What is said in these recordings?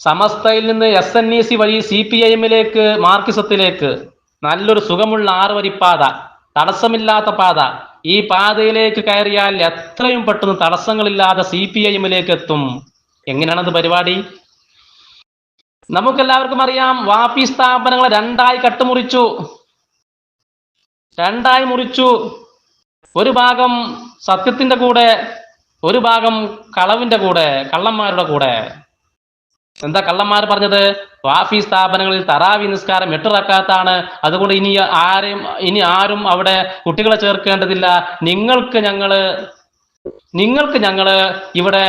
സമസ്തയിൽ നിന്ന് S N E C വഴി C P I എമ്മിലേക്ക് മാർക്സിസത്തിലേക്ക് നല്ലൊരു സുഖമുള്ള ആറുവരിപ്പാത തടസ്സമില്ലാത്ത പാത. ഈ പാതയിലേക്ക് കയറിയാൽ എത്രയും പെട്ടെന്ന് തടസ്സങ്ങളില്ലാതെ സി പി ഐ എമ്മിലേക്ക് എത്തും. എങ്ങനെയാണത് പരിപാടി? നമുക്കെല്ലാവർക്കും അറിയാം വാപ്പി സ്ഥാപനങ്ങളെ രണ്ടായി കട്ടുമുറിച്ചു. രണ്ടായി മുറിച്ചു. ഒരു ഭാഗം സത്യത്തിന്റെ കൂടെ ഒരു ഭാഗം കളവിന്റെ കൂടെ കള്ളന്മാരുടെ കൂടെ. എന്താ കള്ളന്മാർ പറഞ്ഞത്? വാഫി സ്ഥാപനങ്ങളിൽ തറാവി നിസ്കാരം എട്ടുറക്കാത്താണ്. അതുകൊണ്ട് ഇനി ആരെയും ഇനി ആരും അവിടെ കുട്ടികളെ ചേർക്കേണ്ടതില്ല. നിങ്ങൾക്ക് ഞങ്ങൾ നിങ്ങൾക്ക് ഞങ്ങൾ ഇവിടെ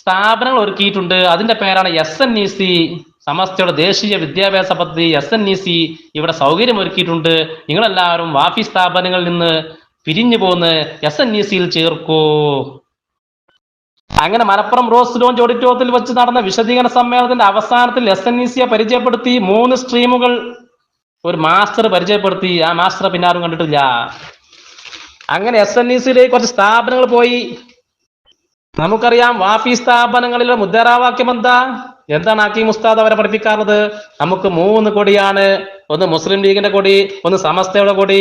സ്ഥാപനങ്ങൾ ഒരുക്കിയിട്ടുണ്ട്. അതിന്റെ പേരാണ് എസ് എൻ ഇ സി സമസ്തയുടെ ദേശീയ വിദ്യാഭ്യാസ പദ്ധതി എസ് എൻ ഇ സി ഇവിടെ സൗകര്യം ഒരുക്കിയിട്ടുണ്ട്. നിങ്ങളെല്ലാവരും വാഫി സ്ഥാപനങ്ങളിൽ നിന്ന് പിരിഞ്ഞു പോന്ന് എസ് എൻ ഇ സിയിൽ ചേർക്കൂ. അങ്ങനെ മലപ്പുറം റോസ് ലോഞ്ച് ഓഡിറ്റോറിയത്തിൽ വെച്ച് നടന്ന വിശദീകരണ സമ്മേളനത്തിന്റെ അവസാനത്തിൽ എസ് എൻ ഇ സിയെ പരിചയപ്പെടുത്തി മൂന്ന് സ്ട്രീമുകൾ ഒരു മാസ്റ്റർ പരിചയപ്പെടുത്തി. ആ മാസ്റ്റർ പിന്നെ ആരും കണ്ടിട്ടില്ല. അങ്ങനെ എസ് എൻ ഇ കുറച്ച് സ്ഥാപനങ്ങൾ പോയി. നമുക്കറിയാം വാഫി സ്ഥാപനങ്ങളിലെ മുദ്രാവാക്യം എന്താ? എന്താണ് ആക്കി മുസ്താദ് അവരെ പഠിപ്പിക്കാറുള്ളത്? നമുക്ക് മൂന്ന് കൊടിയാണ്. ഒന്ന് മുസ്ലിം ലീഗിന്റെ കൊടി ഒന്ന് സമസ്തയുടെ കൊടി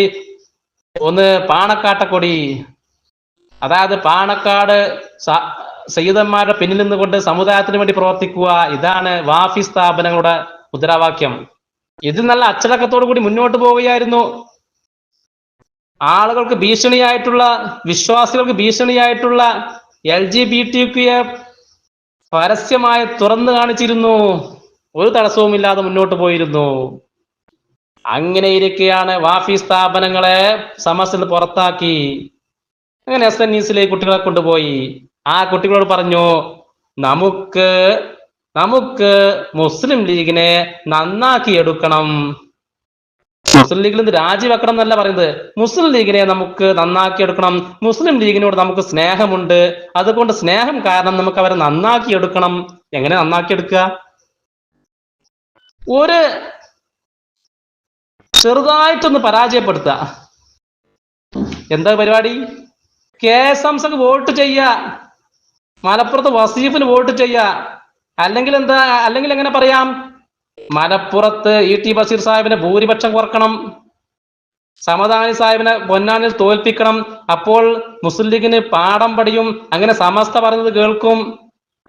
ഒന്ന് പാണക്കാട്ട കൊടി. അതായത് പാണക്കാട് സയ്യിദന്മാരുടെ പിന്നിൽ നിന്നുകൊണ്ട് സമുദായത്തിന് വേണ്ടി പ്രവർത്തിക്കുക ഇതാണ് വാഫി സ്ഥാപനങ്ങളുടെ മുദ്രാവാക്യം. ഇത് നല്ല അച്ചടക്കത്തോടു കൂടി മുന്നോട്ട് പോവുകയായിരുന്നു. ആളുകൾക്ക് ഭീഷണിയായിട്ടുള്ള വിശ്വാസികൾക്ക് ഭീഷണിയായിട്ടുള്ള എൽ ജി ബി ടി പരസ്യമായി തുറന്നു കാണിച്ചിരുന്നു. ഒരു തടസ്സവുമില്ലാതെ മുന്നോട്ട് പോയിരുന്നു. അങ്ങനെ ഇരിക്കെയാണ് വാഫി സ്ഥാപനങ്ങളെ സമസ്ത പുറത്താക്കി. അങ്ങനെ എസ് എൻ ഇസിലേക്ക് കുട്ടികളെ കൊണ്ടുപോയി. ആ കുട്ടികളോട് പറഞ്ഞു നമുക്ക് നമുക്ക് മുസ്ലിം ലീഗിനെ നന്നാക്കി എടുക്കണം. മുസ്ലിം ലീഗിൽ നിന്ന് രാജിവെക്കണം എന്നല്ല പറയുന്നത്. മുസ്ലിം ലീഗിനെ നമുക്ക് നന്നാക്കി എടുക്കണം. മുസ്ലിം ലീഗിനോട് നമുക്ക് സ്നേഹമുണ്ട്. അതുകൊണ്ട് സ്നേഹം കാരണം നമുക്ക് അവരെ നന്നാക്കി എടുക്കണം. എങ്ങനെ നന്നാക്കി എടുക്കുക? ഒരു ചെറുതായിട്ടൊന്ന് പരാജയപ്പെടുത്തുക. എന്താ പരിപാടി? കെ എസ് എംസക്ക് വോട്ട് ചെയ്യുക. മലപ്പുറത്ത് വസീഫിന് വോട്ട് ചെയ്യുക അല്ലെങ്കിൽ എന്താ അല്ലെങ്കിൽ എങ്ങനെ പറയാം? മലപ്പുറത്ത് ഇ ടി ബഷീർ സാഹിബിനെ ഭൂരിപക്ഷം കുറക്കണം. സമദാനി സാഹിബിനെ പൊന്നാനിൽ തോൽപ്പിക്കണം. അപ്പോൾ മുസ്ലിം ലീഗിന് പാഠം പടിയും അങ്ങനെ സമസ്ത പറയുന്നത് കേൾക്കും.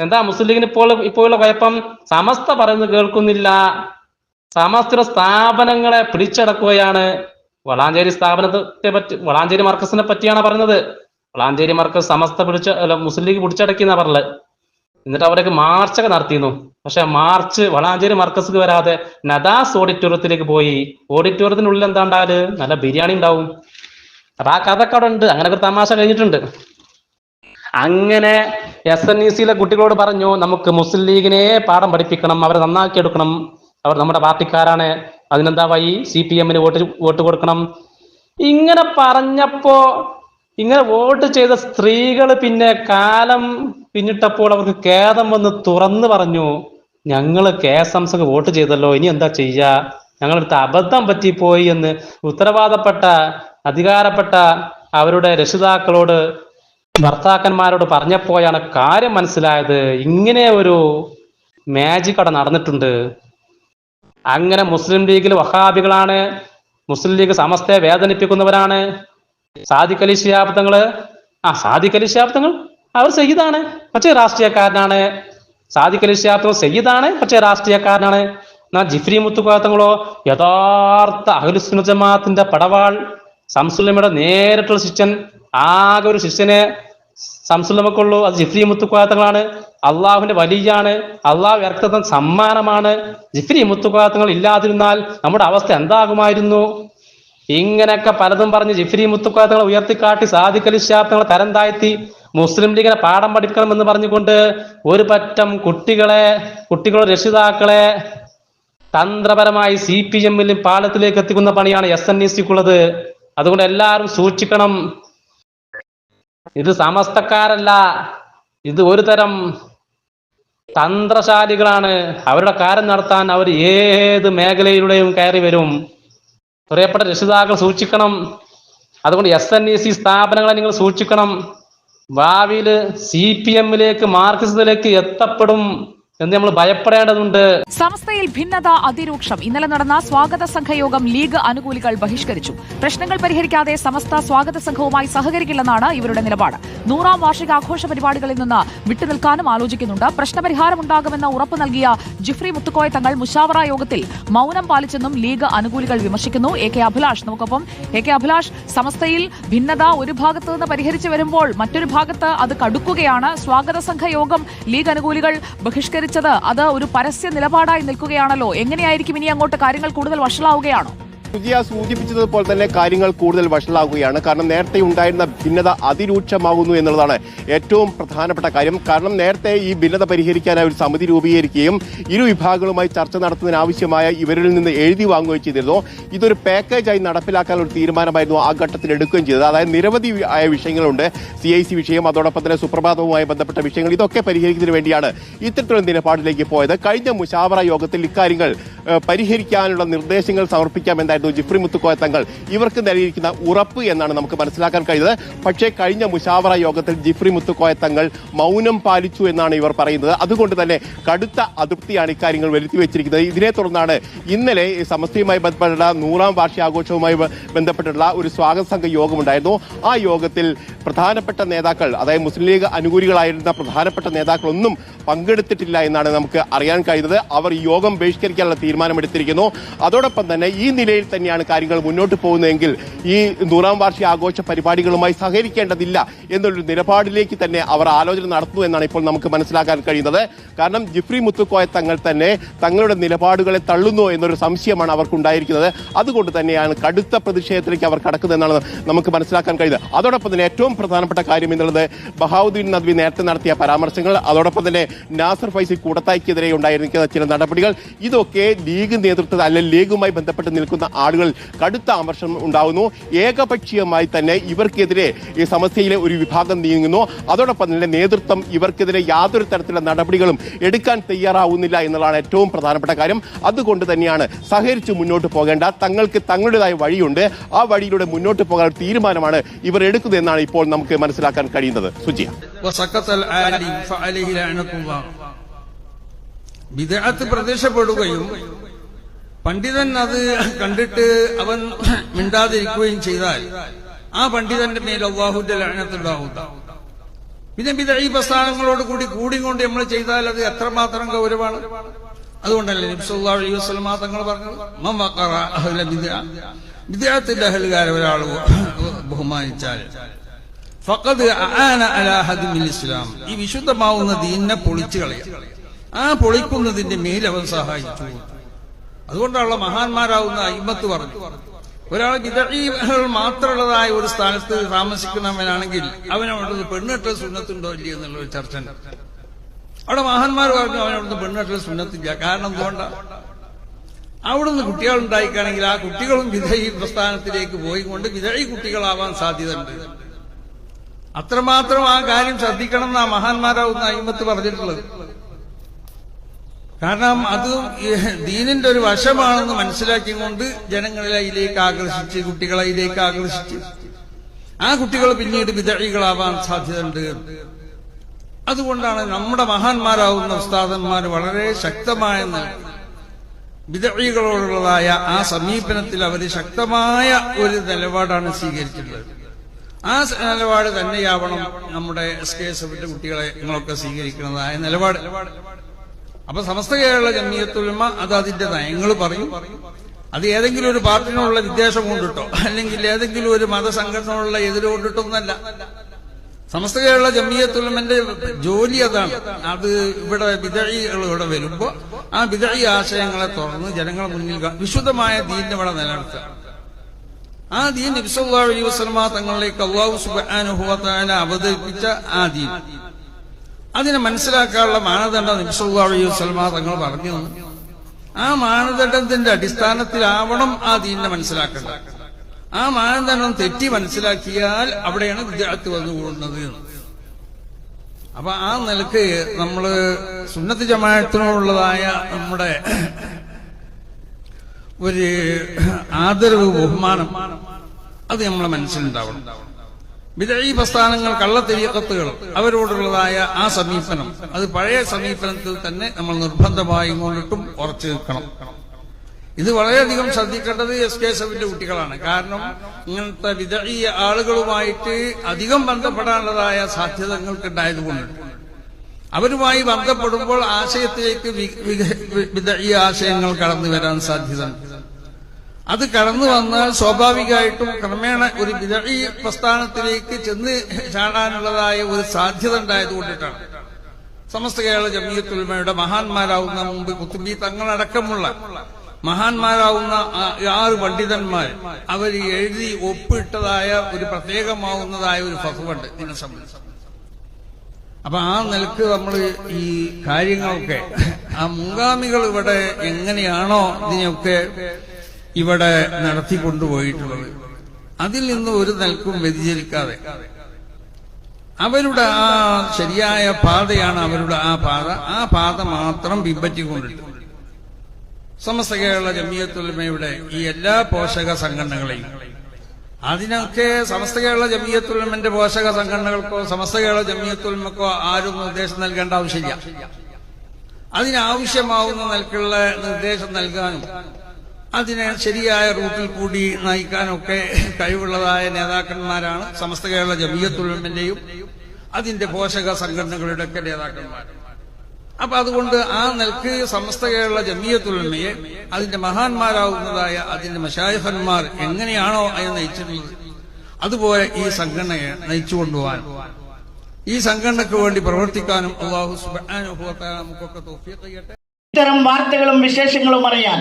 എന്താ മുസ്ലിം ലീഗിന് ഇപ്പോൾ ഇപ്പോഴുള്ള കുഴപ്പം? സമസ്ത പറയുന്നത് കേൾക്കുന്നില്ല. സമസ്ത സ്ഥാപനങ്ങളെ പിടിച്ചടക്കുകയാണ്. വളാഞ്ചേരി സ്ഥാപനത്തെ പറ്റി വളാഞ്ചേരി മർക്കസിനെ പറ്റിയാണ് പറയുന്നത് വളാഞ്ചേരി മർക്കസ് സമസ്ത പിടിച്ച അല്ല മുസ്ലിം ലീഗ് പിടിച്ചടക്കി എന്നാ പറഞ്ഞത്. എന്നിട്ട് അവരൊക്കെ മാർച്ചൊക്കെ നടത്തിയിരുന്നു. പക്ഷെ മാർച്ച് വളാഞ്ചേരി മർക്കസിക്ക് വരാതെ നദാസ് ഓഡിറ്റോറിയത്തിലേക്ക് പോയി. ഓഡിറ്റോറിയത്തിനുള്ളിൽ എന്താ ഉണ്ടാൽ നല്ല ബിരിയാണി ഉണ്ടാവും. അപ്പൊ ആ കഥക്കെ അവിടെ ഉണ്ട്. അങ്ങനെ ഒരു തമാശ കഴിഞ്ഞിട്ടുണ്ട്. അങ്ങനെ എസ് എൻ ഇ സിയിലെ കുട്ടികളോട് പറഞ്ഞു നമുക്ക് മുസ്ലിം ലീഗിനെ പാഠം പഠിപ്പിക്കണം അവരെ നന്നാക്കി എടുക്കണം. അവർ നമ്മുടെ പാർട്ടിക്കാരാണ്. അതിനെന്താ വഴി? സി പി എമ്മിന് വോട്ട് വോട്ട് കൊടുക്കണം. ഇങ്ങനെ പറഞ്ഞപ്പോ ഇങ്ങനെ വോട്ട് ചെയ്ത സ്ത്രീകൾ പിന്നെ കാലം പിന്നിട്ടപ്പോൾ അവർക്ക് ഖേദം വന്ന് തുറന്നു പറഞ്ഞു ഞങ്ങൾ കെ എസ് എംസക്ക് വോട്ട് ചെയ്തല്ലോ ഇനി എന്താ ചെയ്യാ? ഞങ്ങളടുത്ത് അബദ്ധം പറ്റിപ്പോയി എന്ന് ഉത്തരവാദപ്പെട്ട അധികാരപ്പെട്ട അവരുടെ രക്ഷിതാക്കളോട് ഭർത്താക്കന്മാരോട് പറഞ്ഞപ്പോഴാണ് കാര്യം മനസ്സിലായത്. ഇങ്ങനെ ഒരു മാജിക് അവിടെ നടന്നിട്ടുണ്ട്. അങ്ങനെ മുസ്ലിം ലീഗിൽ വഹാബികളാണ് മുസ്ലിം ലീഗ് സമസ്തയെ വേദനിപ്പിക്കുന്നവരാണ് സാദിഖ് അലി ശിഹാബ്ദങ്ങൾ ആ സാദിഖലി അലി ശിഹാബ്ദങ്ങൾ അവർ സയ്യിദാണ്. പക്ഷേ രാഷ്ട്രീയക്കാരനാണ്. സാദിഖലി അലി ശിഹാബ്ദങ്ങൾ സയ്യിദാണ് പക്ഷേ രാഷ്ട്രീയക്കാരനാണ്. എന്നാൽ ജിഫ്രി മുത്തുക്കാത്തങ്ങളോ യഥാർത്ഥ അഹ്ലുസുന്ന ജമാഅത്തിന്റെ പടവാൾ സംസുലമയുടെ നേരിട്ടുള്ള ശിഷ്യൻ ആകെ ഒരു ശിഷ്യനെ സംസുലമക്കുള്ളൂ. അത് ജിഫ്രി മുത്തുക്കാത്തങ്ങളാണ് അള്ളാഹുവിന്റെ വലിയാണ്. അള്ളാഹു ഇറക്കുന്ന സമ്മാനമാണ്. ജിഫ്രി മുത്തുക്കാത്തങ്ങൾ ഇല്ലാതിരുന്നാൽ നമ്മുടെ അവസ്ഥ എന്താകുമായിരുന്നു? ഇങ്ങനെയൊക്കെ പലതും പറഞ്ഞ് ജിഫ്രി മുത്തുക്കാത്തങ്ങളെ ഉയർത്തിക്കാട്ടി സാദിഖലി ശാബ്ദങ്ങളെ തരം താഴ്ത്തി മുസ്ലിം ലീഗിനെ പാഠം പഠിക്കണം എന്ന് പറഞ്ഞുകൊണ്ട് ഒരു പറ്റം കുട്ടികളെ കുട്ടികളുടെ രക്ഷിതാക്കളെ തന്ത്രപരമായി സി പി എമ്മിലും പാലത്തിലേക്ക് എത്തിക്കുന്ന പണിയാണ് എസ് എൻ ഇ സിക്കുള്ളത്. അതുകൊണ്ട് എല്ലാവരും സൂക്ഷിക്കണം. ഇത് സമസ്തക്കാരല്ല. ഇത് ഒരു തരം തന്ത്രശാലികളാണ്. അവരുടെ കാര്യം നടത്താൻ അവർ ഏത് മേഖലയിലൂടെയും കയറി വരും. പ്രിയപ്പെട്ട രക്ഷിതാക്കൾ സൂക്ഷിക്കണം. അതുകൊണ്ട് എസ് എൻ ഇ സി സ്ഥാപനങ്ങളെ നിങ്ങൾ സൂക്ഷിക്കണം. ഭാവിയിൽ സി പി എമ്മിലേക്ക് മാർക്സിസത്തിലേക്ക് എത്തപ്പെടും. എന്ന് നമ്മൾ ഭയപ്പെടേണ്ടതുണ്ട്? സമസ്തയിൽ ഭിന്നത അതിരൂക്ഷം. ഇന്നലെ നടന്ന സ്വാഗത സംഘയോഗം ലീഗ് അനുകൂലികൾ ബഹിഷ്കരിച്ചു. പ്രശ്നങ്ങൾ പരിഹരിക്കാതെ സമസ്ത സ്വാഗത സംഘവുമായി സഹകരിക്കില്ലെന്നാണ് ഇവരുടെ നിലപാട്. നൂറാം വാർഷിക ആഘോഷ പരിപാടികളിൽ നിന്ന് വിട്ടുനിൽക്കാനും ആലോചിക്കുന്നുണ്ട്. പ്രശ്നപരിഹാരമുണ്ടാകുമെന്ന ഉറപ്പ് നൽകിയ ജിഫ്രി മുത്തുക്കോയ തങ്ങൾ മുഷാവറ യോഗത്തിൽ മൌനം പാലിച്ചെന്നും ലീഗ് അനുകൂലികൾ വിമർശിക്കുന്നു. എ കെ അഭിലാഷ് നമുക്കൊപ്പം എ കെ അഭിലാഷ് സമസ്തയിൽ ഭിന്നത ഒരു ഭാഗത്ത് നിന്ന് പരിഹരിച്ചു വരുമ്പോൾ മറ്റൊരു ഭാഗത്ത് അത് കടുക്കുകയാണ്. സ്വാഗത സംഘ യോഗം ലീഗ് അനുകൂലികൾ ബഹിഷ്കരിച്ചത് അത് ഒരു പരസ്യ നിലപാടായി നിൽക്കുകയാണല്ലോ. എങ്ങനെയായിരിക്കും ഇനി അങ്ങോട്ട് കാര്യങ്ങൾ കൂടുതൽ വഷളാവുകയാണോ? സുജിയ സൂചിപ്പിച്ചതുപോലെ തന്നെ കാര്യങ്ങൾ കൂടുതൽ വഷളാകുകയാണ്. കാരണം നേരത്തെ ഉണ്ടായിരുന്ന ഭിന്നത അതിരൂക്ഷമാകുന്നു എന്നുള്ളതാണ് ഏറ്റവും പ്രധാനപ്പെട്ട കാര്യം. കാരണം നേരത്തെ ഈ ഭിന്നത പരിഹരിക്കാനായി ഒരു സമിതി രൂപീകരിക്കുകയും ഇരു വിഭാഗങ്ങളുമായി ചർച്ച നടത്തുന്നതിനാവശ്യമായ ഇവരിൽ നിന്ന് എഴുതി വാങ്ങുകയും ചെയ്തിരുന്നു. ഇതൊരു പാക്കേജായി നടപ്പിലാക്കാൻ ഒരു തീരുമാനമായിരുന്നു ആ ഘട്ടത്തിൽ എടുക്കുകയും ചെയ്തത്. അതായത് നിരവധി ആയ വിഷയങ്ങളുണ്ട്. സി ഐ സി വിഷയം അതോടൊപ്പം തന്നെ സുപ്രഭാതവുമായി ബന്ധപ്പെട്ട വിഷയങ്ങൾ ഇതൊക്കെ പരിഹരിക്കുന്നതിന് വേണ്ടിയാണ് ഇത്തരത്തിലുള്ള നിലപാടിലേക്ക് പോയത്. കഴിഞ്ഞ മുഷാവറ യോഗത്തിൽ ഇക്കാര്യങ്ങൾ പരിഹരിക്കാനുള്ള നിർദ്ദേശങ്ങൾ സമർപ്പിക്കാമെന്നായിരുന്നു ജിഫ്രി മുത്തുക്കോയ തങ്ങൾ ഇവർക്ക് നൽകിയിരിക്കുന്ന ഉറപ്പ് എന്നാണ് നമുക്ക് മനസ്സിലാക്കാൻ കഴിയുന്നത്. പക്ഷേ കഴിഞ്ഞ മുഷാവറ യോഗത്തിൽ ജിഫ്രി മുത്തുക്കോയ തങ്ങൾ മൗനം പാലിച്ചു എന്നാണ് ഇവർ പറയുന്നത്. അതുകൊണ്ട് തന്നെ കടുത്ത അതൃപ്തിയാണ് ഇക്കാര്യങ്ങൾ വരുത്തി വെച്ചിരിക്കുന്നത്. ഇതിനെ തുടർന്നാണ് ഇന്നലെ സമസ്തയുമായി ബന്ധപ്പെട്ട നൂറാം വാർഷികാഘോഷവുമായി ബന്ധപ്പെട്ടുള്ള ഒരു സ്വാഗത സംഘ യോഗമുണ്ടായിരുന്നു. ആ യോഗത്തിൽ പ്രധാനപ്പെട്ട നേതാക്കൾ അതായത് മുസ്ലിം ലീഗ് അനുകൂലികളായിരുന്ന പ്രധാനപ്പെട്ട നേതാക്കളൊന്നും പങ്കെടുത്തിട്ടില്ല എന്നാണ് നമുക്ക് അറിയാൻ കഴിയുന്നത്. അവർ ഈ യോഗം ബഹിഷ്കരിക്കാനുള്ള തീരുമാനമെടുത്തിരിക്കുന്നു. അതോടൊപ്പം തന്നെ ഈ നിലയിൽ തന്നെയാണ് കാര്യങ്ങൾ മുന്നോട്ട് പോകുന്നതെങ്കിൽ ഈ നൂറാം വാർഷിക ആഘോഷ പരിപാടികളുമായി സഹകരിക്കേണ്ടതില്ല എന്നൊരു നിലപാടിലേക്ക് തന്നെ അവർ ആലോചന നടത്തുന്നു എന്നാണ് ഇപ്പോൾ നമുക്ക് മനസ്സിലാക്കാൻ കഴിയുന്നത്. കാരണം ജിഫ്രി മുത്തുക്കോയ തങ്ങൾ തന്നെ തങ്ങളുടെ നിലപാടുകളെ തള്ളുന്നു എന്നൊരു സംശയമാണ് അവർക്കുണ്ടായിരിക്കുന്നത്. അതുകൊണ്ട് തന്നെയാണ് കടുത്ത പ്രതിഷേധത്തിലേക്ക് അവർ കടക്കുന്നതെന്നാണ് നമുക്ക് മനസ്സിലാക്കാൻ കഴിയുന്നത്. അതോടൊപ്പം തന്നെ ഏറ്റവും പ്രധാനപ്പെട്ട കാര്യം എന്നുള്ളത് ബഹാവുദ്ദീൻ നദ്വി നേരത്തെ നടത്തിയ പരാമർശങ്ങൾ. അതോടൊപ്പം തന്നെ നാസർ ഫൈസി കൂടത്തായ്ക്കെതിരെ ഉണ്ടായിരിക്കുന്ന ചില നടപടികൾ. ഇതൊക്കെ ലീഗ് നേതൃത്വത്തിൽ അല്ലെങ്കിൽ ലീഗുമായി ബന്ധപ്പെട്ട് നിൽക്കുന്ന ആളുകൾ കടുത്ത അമർഷം ഉണ്ടാകുന്നു ഏകപക്ഷീയമായി തന്നെ ഇവർക്കെതിരെ ഈ സമസ്യയിലെ ഒരു വിഭാഗം നീങ്ങുന്നു. അതോടൊപ്പം തന്നെ നേതൃത്വം ഇവർക്കെതിരെ യാതൊരു തരത്തിലുള്ള നടപടികളും എടുക്കാൻ തയ്യാറാവുന്നില്ല എന്നുള്ളതാണ് ഏറ്റവും പ്രധാനപ്പെട്ട കാര്യം. അതുകൊണ്ട് തന്നെയാണ് സഹകരിച്ച് മുന്നോട്ട് പോകേണ്ട തങ്ങൾക്ക് തങ്ങളുടേതായ വഴിയുണ്ട്. ആ വഴിയിലൂടെ മുന്നോട്ട് പോകാൻ തീരുമാനമാണ് ഇവർ എടുക്കുന്നതെന്നാണ് ഇപ്പോൾ നമുക്ക് മനസ്സിലാക്കാൻ കഴിയുന്നത്. സുജിയ. വിദേഹത്ത് പ്രത്യക്ഷപ്പെടുകയും പണ്ഡിതൻ അത് കണ്ടിട്ട് അവൻ മിണ്ടാതിരിക്കുകയും ചെയ്താൽ ആ പണ്ഡിതന്റെ മേൽ അള്ളാഹുന്റെ ലഹനത്തുണ്ടാവും പിന്നെ വിദഴി പ്രസ്ഥാനങ്ങളോട് കൂടി കൂടിക്കൊണ്ട് നമ്മൾ ചെയ്താൽ അത് എത്രമാത്രം ഗൗരവമാണ്? അതുകൊണ്ടല്ലേ നിബ്സുല്ലാ അലൈഹി വസ്ലമ തങ്ങൾ പറഞ്ഞത്? വിദ്യാത്തിന്റെ അഹലുകാരെ ഒരാൾ ബഹുമാനിച്ചാൽ ഇസ്ലാം. ഈ വിശുദ്ധമാവുന്ന ദീനിനെ പൊളിച്ചു കളയുക ആ പൊളിക്കുന്നതിന്റെ മേൽ അവൻ സഹായിച്ചു. അതുകൊണ്ടുള്ള മഹാന്മാരാവുന്ന അയിമത്ത് പറഞ്ഞു. ഒരാൾ വിതഴികൾ മാത്രമുള്ളതായ ഒരു സ്ഥാനത്ത് താമസിക്കുന്നവനാണെങ്കിൽ അവനവിടുന്ന് പെണ്ണിട്ട് സുന്നത്തുണ്ടോ ഇല്ലയോ എന്നുള്ള ഒരു ചർച്ച അവിടെ മഹാന്മാർ പറഞ്ഞു അവനവിടുന്ന് പെണ്ണിട്ട് സുന്നത്തില്ല. കാരണം എന്തുകൊണ്ട? അവിടുന്ന് കുട്ടികൾ ഉണ്ടായിക്കാണെങ്കിൽ ആ കുട്ടികളും വിധയി പ്രസ്ഥാനത്തിലേക്ക് പോയി കൊണ്ട് വിധയി കുട്ടികളാവാൻ സാധ്യതയുണ്ട്. അത്രമാത്രം ആ കാര്യം ശ്രദ്ധിക്കണം എന്നാ മഹാന്മാരാവുന്ന അയിമത്ത് പറഞ്ഞിട്ടുള്ളത്. കാരണം അത് ദീനിന്റെ ഒരു വശമാണെന്ന് മനസ്സിലാക്കിക്കൊണ്ട് ജനങ്ങളെ അതിലേക്ക് ആകർഷിച്ച് കുട്ടികളെ അതിലേക്ക് ആകർഷിച്ച് ആ കുട്ടികൾ പിന്നീട് വിതഴികളാവാൻ സാധ്യതയുണ്ട്. അതുകൊണ്ടാണ് നമ്മുടെ മഹാന്മാരാവുന്ന ഉസ്താദന്മാർ വളരെ ശക്തമായ വിതഴികളോടുള്ളതായ ആ സമീപനത്തിൽ അവർ ശക്തമായ ഒരു നിലപാടാണ് സ്വീകരിച്ചിട്ടുള്ളത്. ആ നിലപാട് തന്നെയാവണം നമ്മുടെ എസ് കെ എസ് എഫിന്റെ കുട്ടികളെ നിങ്ങളൊക്കെ സ്വീകരിക്കുന്നതായ നിലപാട്. അപ്പൊ സമസ്ത കേരള ജമീയത്തുലമ അത് അതിന്റെ നയങ്ങൾ പറയും. അത് ഏതെങ്കിലും ഒരു പാർട്ടിനോടുള്ള വിദ്വേഷം കൊണ്ടിട്ടോ അല്ലെങ്കിൽ ഏതെങ്കിലും ഒരു മതസംഘടനയോടുള്ള എതിര് കൊണ്ടിട്ടൊന്നല്ല. സമസ്ത കേരള ജമീയത്തുലമന്റെ ജോലി അതാണ്. അത് ഇവിടെ വിതഴികൾ ഇവിടെ വരുമ്പോ ആ വിതഴി ആശയങ്ങളെ തുറന്ന് ജനങ്ങളെ മുന്നിൽ വിശുദ്ധമായ ദീനിനെ ഇവിടെ നിലനിർത്തുക. ആ ദീൻ നബിസല്ലാ അലൈഹി വസ്ലമ തങ്ങളിലേക്ക് അള്ളാഹു വതആല അവതരിപ്പിച്ച ആ ദീൻ അതിനെ മനസ്സിലാക്കാനുള്ള മാനദണ്ഡം നബിസല്ലാ അലൈഹി വസ്ലമ തങ്ങൾ പറഞ്ഞു. ആ മാനദണ്ഡത്തിന്റെ അടിസ്ഥാനത്തിലാവണം ആ ദീനിനെ മനസ്സിലാക്കേണ്ടത് ആ മാനദണ്ഡം തെറ്റി മനസ്സിലാക്കിയാൽ അവിടെയാണ് വിദ്യാർത്ഥി വന്നുകൂടുന്നത്. അപ്പൊ ആ നിലയ്ക്ക് നമ്മൾ സുന്നത്ത് ജമാനത്തിനോടുള്ളതായ നമ്മുടെ ഒരു ആദരവ് ബഹുമാനം. അത് നമ്മളെ മനസ്സിലുണ്ടാവണം. വിദഴി പ്രസ്ഥാനങ്ങൾ കള്ളത്തെരീക്കത്തുകൾ അവരോടുള്ളതായ ആ സമീപനം. അത് പഴയ സമീപനത്തിൽ തന്നെ നമ്മൾ നിർബന്ധമായി കൊണ്ടിട്ടും ഉറച്ചു നിൽക്കണം. ഇത് വളരെയധികം ശ്രദ്ധിക്കേണ്ടത് എസ് കെ കുട്ടികളാണ്. കാരണം ഇങ്ങനത്തെ വിദഴി ആളുകളുമായിട്ട് അധികം ബന്ധപ്പെടാനുള്ളതായ സാധ്യതകൾക്കുണ്ടായതുകൊണ്ട് അവരുമായി ബന്ധപ്പെടുമ്പോൾ ആശയത്തിലേക്ക് വി- വി- ആശയങ്ങൾ കടന്നു വരാൻ സാധ്യത അത് കടന്നു വന്നാൽ സ്വാഭാവികമായിട്ടും ക്രമേണ ഒരു വിദഴി പ്രസ്ഥാനത്തിലേക്ക് ചെന്ന് ചാടാനുള്ളതായ ഒരു സാധ്യത ഉണ്ടായത് കൊണ്ടിട്ടാണ്. സമസ്ത കേരള ജമീയത്തുൽമയുടെ മഹാന്മാരാവുന്ന മുമ്പ് കുത്തുബി തങ്ങളടക്കമുള്ള മഹാന്മാരാവുന്ന ആറ് പണ്ഡിതന്മാർ അവർ എഴുതി ഒപ്പിട്ടതായ ഒരു പ്രത്യേകമാവുന്നതായ ഒരു ഫസുണ്ട് ഇതിനെ സംബന്ധിച്ച്. അപ്പൊ ആ നിലയ്ക്ക് നമ്മൾ ഈ കാര്യങ്ങളൊക്കെ ആ മുൻഗാമികൾ ഇവിടെ എങ്ങനെയാണോ ഇതിനെയൊക്കെ ഇവിടെ നടത്തിക്കൊണ്ടുപോയിട്ടുള്ളത്. അതിൽ നിന്ന് ഒരു നിലക്കും വ്യതിചലിക്കാതെ. അവരുടെ ആ ശരിയായ പാതയാണ് അവരുടെ ആ പാത. ആ പാത മാത്രം പിൻപറ്റിക്കൊണ്ടിട്ട്. സമസ്ത കേരള ജമിയത്തുലമയുടെ ഈ എല്ലാ പോഷക സംഘടനകളെയും. അതിനൊക്കെ സമസ്ത കേരള ജമിയത്തുലമന്റെ പോഷക സംഘടനകൾക്കോ സമസ്ത കേരള ജമിയത്തുലമക്കോ ആരും നിർദ്ദേശം നൽകേണ്ട ആവശ്യമില്ല. അതിനാവശ്യമാവുന്ന നിലക്കുള്ള നിർദ്ദേശം നൽകാനും അതിനെ ശരിയായ റൂട്ടിൽ കൂടി നയിക്കാനൊക്കെ കഴിവുള്ളതായ നേതാക്കന്മാരാണ് സമസ്ത കേരള ജമീയത്തുലമിന്റെയും അതിന്റെ പോഷക സംഘടനകളുടെ ഒക്കെ നേതാക്കന്മാർ. അപ്പൊ അതുകൊണ്ട് ആ നിലയ്ക്ക് സമസ്ത കേരള ജമീയത്തുലമയെ അതിന്റെ മഹാന്മാരാവുന്നതായ അതിന്റെ മഷായഫന്മാർ എങ്ങനെയാണോ അതിനെ നയിച്ചിട്ടുള്ളത് അതുപോലെ ഈ സംഘടനയെ നയിച്ചു കൊണ്ടുപോകാൻ. ഈ സംഘടനയ്ക്ക് വേണ്ടി പ്രവർത്തിക്കാനും അള്ളാഹു തആല നമുക്കൊക്കെ ചെയ്യട്ടെ. ഇത്തരം വാർത്തകളും വിശേഷങ്ങളും അറിയാൻ